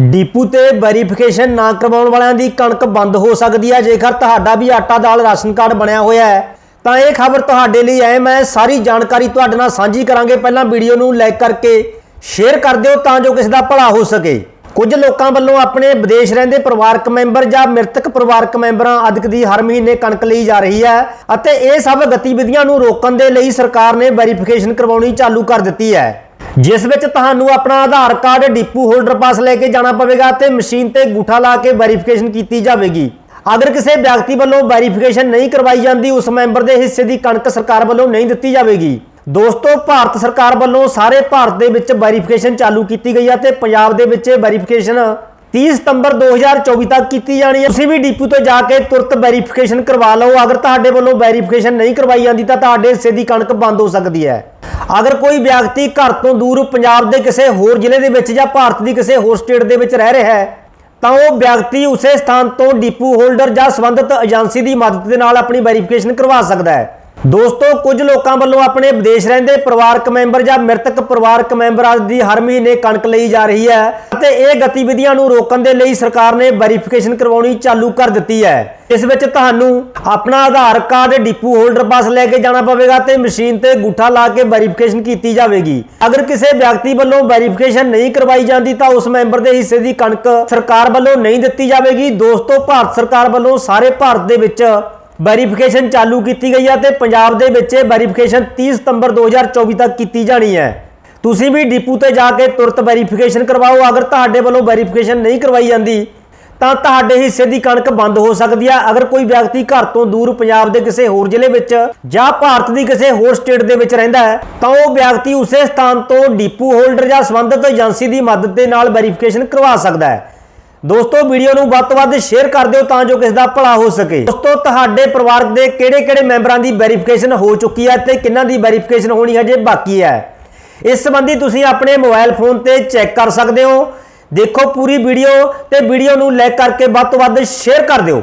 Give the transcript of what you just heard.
Depot ਤੇ verification ਨਾ ਕਰਵਾਉਣ ਵਾਲਿਆਂ ਦੀ ਕਣਕ ਬੰਦ ਹੋ ਸਕਦੀ ਹੈ। ਜੇਕਰ ਤੁਹਾਡਾ ਵੀ ਆਟਾ ਦਾਲ ਰਾਸ਼ਨ ਕਾਰਡ ਬਣਿਆ ਹੋਇਆ ਹੈ, ਤਾਂ ਇਹ ਖਬਰ ਤੁਹਾਡੇ ਲਈ ਅਹਿਮ ਹੈ ਸਾਰੀ ਜਾਣਕਾਰੀ ਤੁਹਾਡੇ ਨਾਲ ਸਾਂਝੀ ਕਰਾਂਗੇ। ਪਹਿਲਾਂ ਵੀਡੀਓ ਨੂੰ ਲਾਈਕ ਕਰਕੇ ਸ਼ੇਅਰ ਕਰ ਦਿਓ ਤਾਂ ਜੋ ਕਿਸੇ ਦਾ ਭਲਾ ਹੋ ਸਕੇ। ਕੁਝ ਲੋਕਾਂ ਵੱਲੋਂ ਆਪਣੇ ਵਿਦੇਸ਼ ਰਹਿੰਦੇ ਪਰਿਵਾਰਕ ਮੈਂਬਰ ਜਾਂ ਮ੍ਰਿਤਕ ਪਰਿਵਾਰਕ ਮੈਂਬਰਾਂ ਅਧਿਕ ਦੀ ਹਰ ਮਹੀਨੇ ਕਣਕ ਲਈ ਜਾ ਰਹੀ ਹੈ ਅਤੇ ਇਹ ਸਭ ਗਤੀਵਿਧੀਆਂ ਨੂੰ ਰੋਕਣ ਦੇ ਲਈ ਸਰਕਾਰ ਨੇ ਵੈਰੀਫਿਕੇਸ਼ਨ ਕਰਵਾਉਣੀ ਚਾਲੂ ਕਰ ਦਿੱਤੀ ਹੈ। ਜਿਸ ਵਿੱਚ ਤੁਹਾਨੂੰ ਆਪਣਾ ਆਧਾਰ ਕਾਰਡ, ਡਿਪੂ ਹੋਲਡਰ ਪਾਸ ਲੈ ਕੇ ਜਾਣਾ ਪਵੇਗਾ ਤੇ ਮਸ਼ੀਨ ਤੇ ਗੂਠਾ ਲਾ ਕੇ ਵੈਰੀਫਿਕੇਸ਼ਨ ਕੀਤੀ ਜਾਵੇਗੀ। ਅਗਰ ਕਿਸੇ ਵਿਅਕਤੀ ਵੱਲੋਂ ਵੈਰੀਫਿਕੇਸ਼ਨ ਨਹੀਂ ਕਰਵਾਈ ਜਾਂਦੀ, ਉਸ ਮੈਂਬਰ ਦੇ ਹਿੱਸੇ ਦੀ ਕਣਕ ਸਰਕਾਰ ਵੱਲੋਂ ਨਹੀਂ ਦਿੱਤੀ ਜਾਵੇਗੀ। ਦੋਸਤੋ, ਭਾਰਤ ਸਰਕਾਰ ਵੱਲੋਂ ਸਾਰੇ ਭਾਰਤ ਦੇ ਵਿੱਚ ਵੈਰੀਫਿਕੇਸ਼ਨ ਚਾਲੂ ਕੀਤੀ ਗਈ ਹੈ ਤੇ ਪੰਜਾਬ ਦੇ ਵਿੱਚ ਵੈਰੀਫਿਕੇਸ਼ਨ 30 ਸਤੰਬਰ 2024 ਤੱਕ ਕੀਤੀ ਜਾਣੀ ਹੈ ਤੁਸੀਂ ਵੀ ਡੀਪੂ ਤੋਂ ਜਾ ਕੇ ਤੁਰਤ ਵੈਰੀਫਿਕੇਸ਼ਨ ਕਰਵਾ ਲਓ। ਅਗਰ ਤੁਹਾਡੇ ਵੱਲੋਂ ਵੈਰੀਫਿਕੇਸ਼ਨ ਨਹੀਂ ਕਰਵਾਈ ਜਾਂਦੀ ਤਾਂ ਤੁਹਾਡੇ ਹਿੱਸੇ ਦੀ ਕਣਕ ਬੰਦ ਹੋ ਸਕਦੀ ਹੈ। ਅਗਰ ਕੋਈ ਵਿਅਕਤੀ ਘਰ ਤੋਂ ਦੂਰ ਪੰਜਾਬ ਦੇ ਕਿਸੇ ਹੋਰ ਜ਼ਿਲ੍ਹੇ ਦੇ ਵਿੱਚ ਜਾਂ ਭਾਰਤ ਦੀ ਕਿਸੇ ਹੋਰ ਸਟੇਟ ਦੇ ਵਿੱਚ ਰਹਿ ਰਿਹਾ ਹੈ, ਤਾਂ ਉਹ ਵਿਅਕਤੀ ਉਸੇ ਸਥਾਨ ਤੋਂ ਡੀਪੂ ਹੋਲਡਰ ਜਾਂ ਸੰਬੰਧਿਤ ਏਜੰਸੀ ਦੀ ਮਦਦ ਦੇ ਨਾਲ ਆਪਣੀ ਵੈਰੀਫਿਕੇਸ਼ਨ ਕਰਵਾ ਸਕਦਾ ਹੈ। ਦੋਸਤੋ, ਕੁਝ ਲੋਕਾਂ ਵੱਲੋਂ ਆਪਣੇ ਵਿਦੇਸ਼ ਰਹਿੰਦੇ ਪਰਿਵਾਰਕ ਮੈਂਬਰ ਜਾਂ ਮ੍ਰਿਤਕ ਪਰਿਵਾਰਕ ਮੈਂਬਰ ਆਦਿ ਦੀ ਹਰ ਮਹੀਨੇ ਕਣਕ ਲਈ ਜਾ ਰਹੀ ਹੈ ਅਤੇ ਇਹ ਗਤੀਵਿਧੀਆਂ ਨੂੰ ਰੋਕਣ ਦੇ ਲਈ ਸਰਕਾਰ ਨੇ ਵੈਰੀਫਿਕੇਸ਼ਨ ਕਰਵਾਉਣੀ ਚਾਲੂ ਕਰ ਦਿੱਤੀ ਹੈ। ਇਸ ਵਿੱਚ ਤੁਹਾਨੂੰ ਆਪਣਾ ਆਧਾਰ ਕਾਰਡ, ਡਿਪੂ ਹੋਲਡਰ ਪਾਸ ਲੈ ਕੇ ਜਾਣਾ ਪਵੇਗਾ ਤੇ ਮਸ਼ੀਨ ਤੇ ਗੁੱਠਾ ਲਾ ਕੇ ਵੈਰੀਫਿਕੇਸ਼ਨ ਕੀਤੀ ਜਾਵੇਗੀ। ਅਗਰ ਕਿਸੇ ਵਿਅਕਤੀ ਵੱਲੋਂ ਵੈਰੀਫਿਕੇਸ਼ਨ ਨਹੀਂ ਕਰਵਾਈ ਜਾਂਦੀ ਤਾਂ ਉਸ ਮੈਂਬਰ ਦੇ ਹਿੱਸੇ ਦੀ ਕਣਕ ਸਰਕਾਰ ਵੱਲੋਂ ਨਹੀਂ ਦਿੱਤੀ ਜਾਵੇਗੀ। ਦੋਸਤੋ, ਭਾਰਤ ਸਰਕਾਰ ਵੱਲੋਂ ਸਾਰੇ ਭਾਰਤ ਦੇ ਵਿੱਚ ਵੈਰੀਫਿਕੇਸ਼ਨ ਚਾਲੂ ਕੀਤੀ ਗਈ ਹੈ ਤੇ ਪੰਜਾਬ ਦੇ ਵਿੱਚ ਇਹ ਵੈਰੀਫਿਕੇਸ਼ਨ 30 ਸਤੰਬਰ 2024 ਤੱਕ ਕੀਤੀ ਜਾਣੀ ਹੈ। ਤੁਸੀਂ ਵੀ ਡਿਪੂ ਤੇ ਜਾ ਕੇ ਤੁਰਤ ਵੈਰੀਫਿਕੇਸ਼ਨ ਕਰਵਾਓ। ਅਗਰ ਤੁਹਾਡੇ ਵੱਲੋਂ ਵੈਰੀਫਿਕੇਸ਼ਨ ਨਹੀਂ ਕਰਵਾਈ ਜਾਂਦੀ, ਤਾਂ ਤੁਹਾਡੇ ਹਿੱਸੇ ਦੀ ਕਣਕ ਬੰਦ ਹੋ ਸਕਦੀ ਹੈ ਅਗਰ ਕੋਈ ਵਿਅਕਤੀ ਘਰ ਤੋਂ ਦੂਰ ਪੰਜਾਬ ਦੇ ਕਿਸੇ ਹੋਰ ਜ਼ਿਲ੍ਹੇ ਵਿੱਚ ਜਾਂ ਭਾਰਤ ਦੀ ਕਿਸੇ ਹੋਰ ਸਟੇਟ ਦੇ ਵਿੱਚ ਰਹਿੰਦਾ ਹੈ, ਤਾਂ ਉਹ ਵਿਅਕਤੀ ਉਸੇ ਸਥਾਨ ਤੋਂ ਡਿਪੂ ਹੋਲਡਰ ਜਾਂ ਸੰਬੰਧਿਤ ਏਜੰਸੀ ਦੀ ਮਦਦ ਦੇ ਨਾਲ ਵੈਰੀਫਿਕੇਸ਼ਨ ਕਰਵਾ ਸਕਦਾ ਹੈ। ਦੋਸਤੋ, ਵੀਡੀਓ ਨੂੰ ਵੱਧ ਤੋਂ ਵੱਧ ਸ਼ੇਅਰ ਕਰ ਦਿਓ ਤਾਂ ਜੋ ਕਿਸੇ ਦਾ ਭਲਾ ਹੋ ਸਕੇ। ਦੋਸਤੋ, ਤੁਹਾਡੇ ਪਰਿਵਾਰ ਦੇ ਕਿਹੜੇ-ਕਿਹੜੇ ਮੈਂਬਰਾਂ ਦੀ ਵੈਰੀਫਿਕੇਸ਼ਨ ਹੋ ਚੁੱਕੀ ਹੈ ਤੇ ਕਿੰਨਾਂ ਦੀ ਵੈਰੀਫਿਕੇਸ਼ਨ ਹੋਣੀ ਹਜੇ ਬਾਕੀ ਹੈ? ਇਸ ਸੰਬੰਧੀ ਤੁਸੀਂ ਆਪਣੇ ਮੋਬਾਈਲ ਫੋਨ ਤੇ ਚੈੱਕ ਕਰ ਸਕਦੇ ਹੋ। ਦੇਖੋ ਪੂਰੀ ਵੀਡੀਓ ਤੇ ਵੀਡੀਓ ਨੂੰ ਲਾਈਕ ਕਰਕੇ ਵੱਧ ਤੋਂ ਵੱਧ ਸ਼ੇਅਰ ਕਰ ਦਿਓ।